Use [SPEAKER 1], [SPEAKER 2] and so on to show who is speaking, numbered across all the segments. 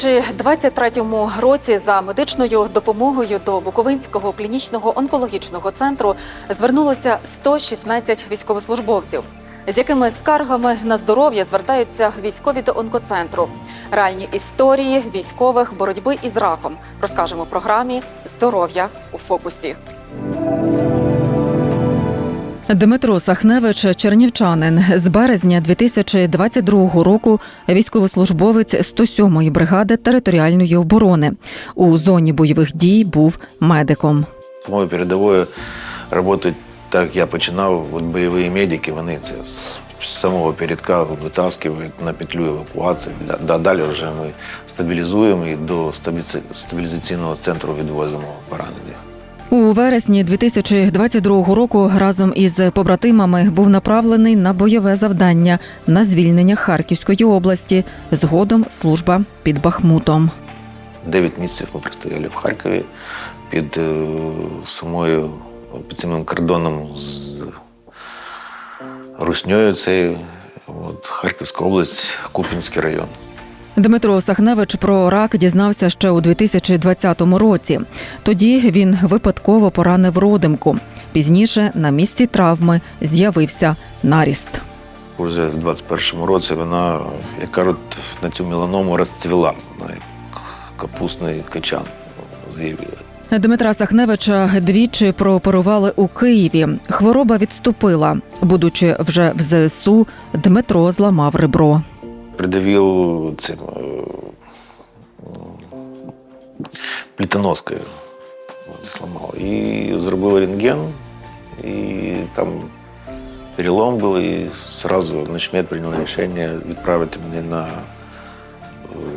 [SPEAKER 1] У 2023 році за медичною допомогою до Буковинського клінічного онкологічного центру звернулося 116 військовослужбовців, з якими скаргами на здоров'я звертаються військові до онкоцентру. Реальні історії військових боротьби із раком розкажемо в програмі Здоров'я у фокусі. Дмитро Сахневич, чернівчанин, з березня 2022 року військовослужбовець 107-ї бригади територіальної оборони. У зоні бойових дій був медиком.
[SPEAKER 2] Мою передовою працюють, так я починав, от бойові медики, вони це з самого передка витаскують на петлю евакуації. Да- Да, далі вже ми стабілізуємо і до стабілізаційного центру відвозимо поранених.
[SPEAKER 1] У вересні 2022 року разом із побратимами був направлений на бойове завдання на звільнення Харківської області. Згодом служба під Бахмутом.
[SPEAKER 2] Дев'ять місяців ми простояли в Харкові під е, самою під самим кордоном з Русньою. Це от, Харківська область, Купінський район.
[SPEAKER 1] Дмитро Сахневич про рак дізнався ще у 2020 році. Тоді він випадково поранив родимку. Пізніше на місці травми з'явився наріст.
[SPEAKER 2] Уже в 21-му році вона, як кажуть, на цю меланому розцвіла. Вона як капустний качан з'явила.
[SPEAKER 1] Дмитра Сахневича двічі прооперували у Києві. Хвороба відступила. Будучи вже в ЗСУ, Дмитро зламав ребро.
[SPEAKER 2] Придавив цим е, плітоноскою. От, І зробив рентген, і там перелом був, і одразу начмет прийняв рішення відправити мене на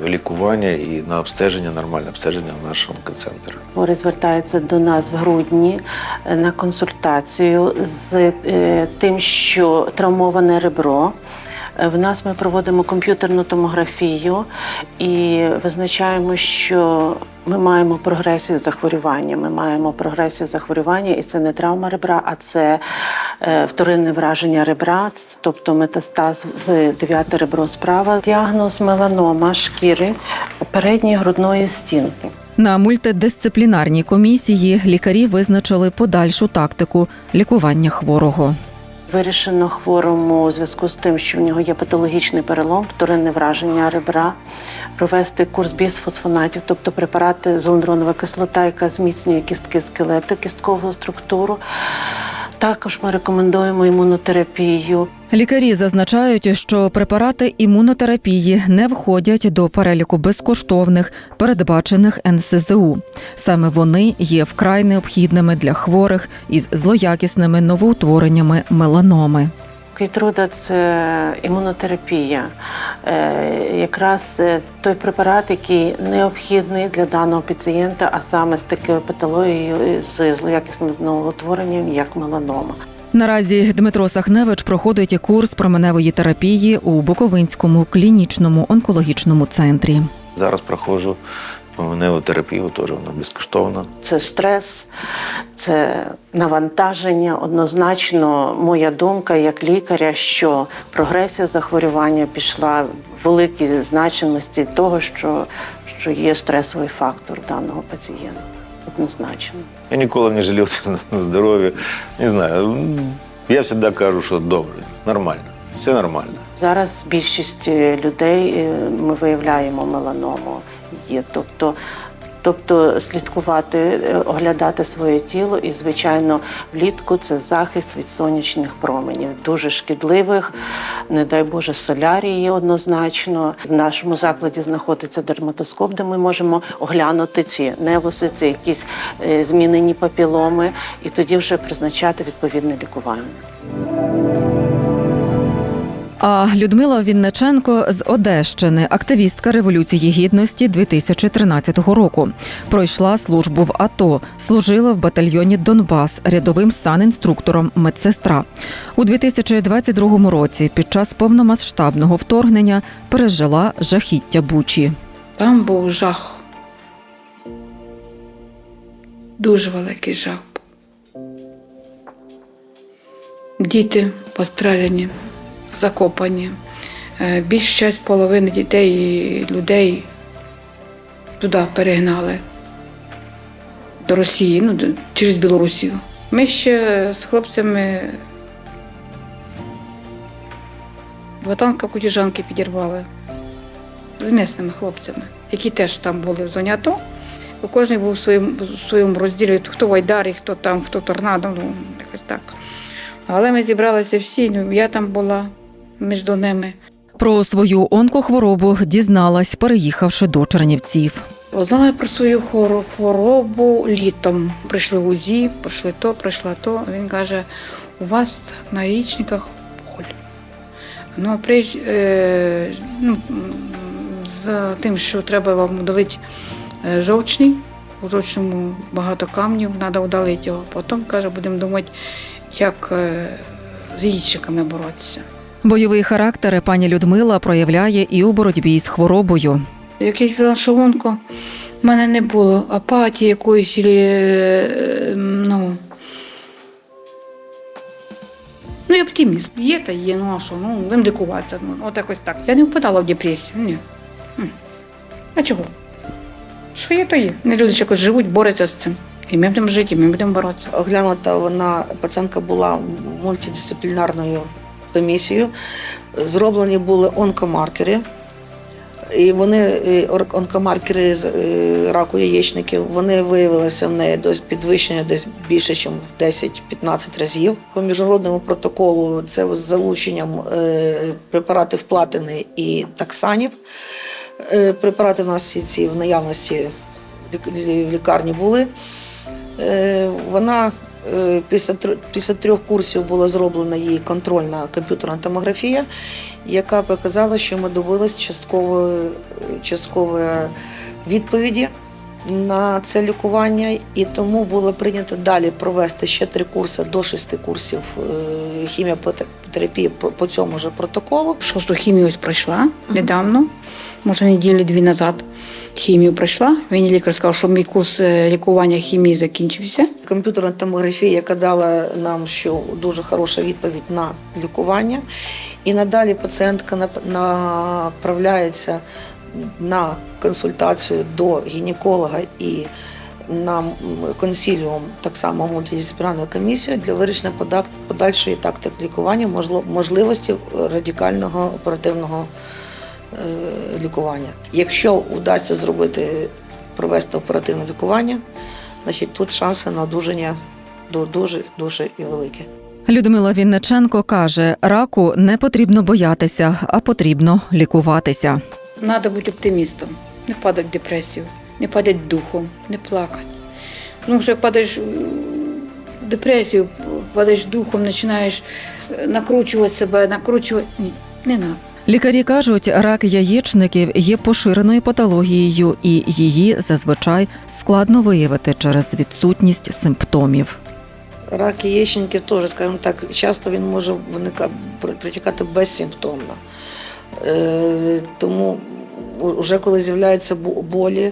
[SPEAKER 2] е, лікування і на обстеження, нормальне обстеження в наш онкоцентр.
[SPEAKER 3] Хворий звертається до нас в грудні е, на консультацію з тим, що травмоване ребро. Е, В нас ми проводимо комп'ютерну томографію і визначаємо, що ми маємо прогресію захворювання. Ми маємо прогресію захворювання, і це не травма ребра, а це е, вторинне враження ребра, тобто метастаз в дев'яте ребро справа. Діагноз меланома шкіри передньої грудної стінки.
[SPEAKER 1] На мультидисциплінарній комісії лікарі визначили подальшу тактику лікування хворого.
[SPEAKER 3] Вирішено хворому у зв'язку з тим, що в нього є патологічний перелом, вторинне враження ребра, провести курс бісфосфонатів, тобто препарати зондронова кислота, яка зміцнює кістки скелети, кісткову структуру. Також ми рекомендуємо імунотерапію.
[SPEAKER 1] Лікарі зазначають, що препарати імунотерапії не входять до переліку безкоштовних, передбачених НСЗУ. Саме вони є вкрай необхідними для хворих із злоякісними новоутвореннями меланоми.
[SPEAKER 3] Кейтруда це імунотерапія, Е, якраз е, той препарат, який необхідний для даного пацієнта, а саме з такою патологією з злоякісним новоутворенням, як меланома.
[SPEAKER 1] Наразі Дмитро Сахневич проходить курс променевої терапії у Буковинському клінічному онкологічному центрі.
[SPEAKER 2] Зараз проходжу поменеву терапію, теж вона безкоштовна.
[SPEAKER 3] Це стрес, це навантаження. Однозначно, моя думка як лікаря, що прогресія захворювання пішла в великій значимості того, що, що є стресовий фактор даного пацієнта. Однозначно.
[SPEAKER 2] Я ніколи не жалівся на здоров'я. Не знаю. Я завжди кажу, що добре, нормально, все нормально.
[SPEAKER 3] Зараз більшість е, людей е, ми виявляємо меланому. Є. Тобто, тобто слідкувати, е, оглядати своє тіло і, звичайно, влітку це захист від сонячних променів, дуже шкідливих, не дай Боже, солярії однозначно. В нашому закладі знаходиться дерматоскоп, де ми можемо оглянути ці невуси, це якісь е, змінені папіломи, і тоді вже призначати відповідне лікування.
[SPEAKER 1] А Людмила Вінниченко з Одещини, активістка Революції Гідності 2013 року. Пройшла службу в АТО, служила в батальйоні Донбас рядовим санінструктором медсестра. У 2022 році під час повномасштабного вторгнення пережила жахіття Бучі.
[SPEAKER 4] Там був жах. Дуже великий жах. Діти постріляні, закопані. Е, Більш часть половини дітей і людей туди перегнали до Росії, ну, через Білорусію. Ми ще з хлопцями Ватанка кутіжанки підірвали з місними хлопцями, які теж там були в зоні АТО. Кожен був у своєму, у своєму розділі, хто Вайдарі, хто там, хто торнадо, ну, якось так. Але ми зібралися всі, ну, я там була між ними.
[SPEAKER 5] Про свою онкохворобу дізналась, переїхавши до Чернівців.
[SPEAKER 4] Узнала про свою хворобу літом. Прийшли в УЗІ, пройшли то, пройшла то. Він каже, у вас на яєчниках боль. Ну, приїж, е, ну, за тим, що треба вам удалити е, жовчний, у жовчному багато камнів, треба удалити його. Потім, каже, будемо думати, як е, з яєчниками боротися.
[SPEAKER 5] Бойовий характер пані Людмила проявляє і у боротьбі з хворобою.
[SPEAKER 4] Як я сказала, що онко, в мене не було апатії якоїсь, е, ну. Ну, я оптиміст. Є та є, ну а що, ну, будемо лікуватися. Ну, от якось так. Я не впадала в депресію. Ні. А чого? Що є, то є. Не люди якось живуть, борються з цим. І ми будемо жити, і ми будемо боротися.
[SPEAKER 6] Оглянута вона, пацієнтка була мультидисциплінарною комісією. Зроблені були онкомаркери. І вони, онкомаркери з е, раку яєчників, вони виявилися в неї десь підвищення десь більше, ніж в 10-15 разів. По міжнародному протоколу це з залученням е, препаратів платини і таксанів. Е, Препарати в нас всі ці в наявності в лікарні були. Вона після, після трьох курсів була зроблена її контрольна комп'ютерна томографія, яка показала, що ми добились часткової, часткової відповіді на це лікування, і тому було прийнято далі провести ще три курси до шести курсів е, хіміотерапії по, по цьому ж протоколу.
[SPEAKER 4] Шосту хімію ось пройшла недавно, може неділі дві назад. Хімію пройшла. Мені лікар сказав, що мій курс е, лікування хімії закінчився.
[SPEAKER 6] Комп'ютерна томографія, яка дала нам що дуже хороша відповідь на лікування. І надалі пацієнтка нап- направляється на консультацію до гінеколога і на консіліум, так само мультидисциплінарну комісію для вирішення подальшої тактики лікування, можло- можливості радикального оперативного е, лікування. Якщо вдасться зробити провести оперативне лікування, значить тут шанси на одужання ду- дуже дуже і великі.
[SPEAKER 5] Людмила Вінниченко каже, раку не потрібно боятися, а потрібно лікуватися.
[SPEAKER 4] Треба бути оптимістом, не падати в депресію, не падати духом, не плакати. Ну, що як падаєш в депресію, падаєш духом, починаєш е, накручувати себе, накручувати. Ні, не треба.
[SPEAKER 5] Лікарі кажуть, рак яєчників є поширеною патологією, і її зазвичай складно виявити через відсутність симптомів.
[SPEAKER 6] Рак яєчників теж, скажімо так, часто він може виника, протікати безсимптомно. Е, тому вже коли з'являються болі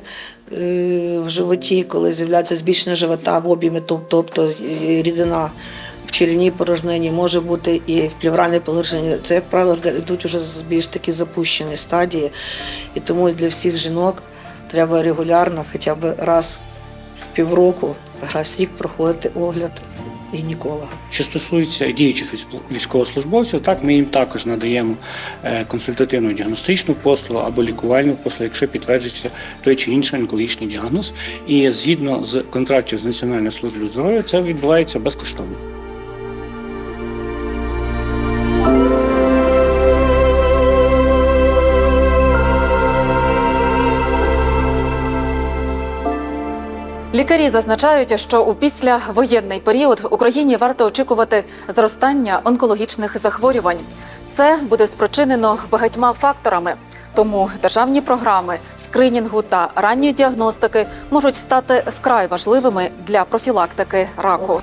[SPEAKER 6] е, в животі, коли з'являється збільшення живота в об'ємі, тобто рідина в черевній порожнині, може бути і в плевральній порожнині. Це, як правило, йдуть вже з більш такі запущені стадії. І тому для всіх жінок треба регулярно, хоча б раз в півроку, раз в рік проходити огляд гінеколога.
[SPEAKER 7] Що стосується діючих військ- військовослужбовців, так ми їм також надаємо е, консультативну діагностичну послугу або лікувальну послугу, якщо підтверджується той чи інший онкологічний діагноз. І згідно з контрактів з Національною службою здоров'я, це відбувається безкоштовно.
[SPEAKER 1] Лікарі зазначають, що у післявоєнний період Україні варто очікувати зростання онкологічних захворювань. Це буде спричинено багатьма факторами. Тому державні програми скринінгу та ранньої діагностики можуть стати вкрай важливими для профілактики раку.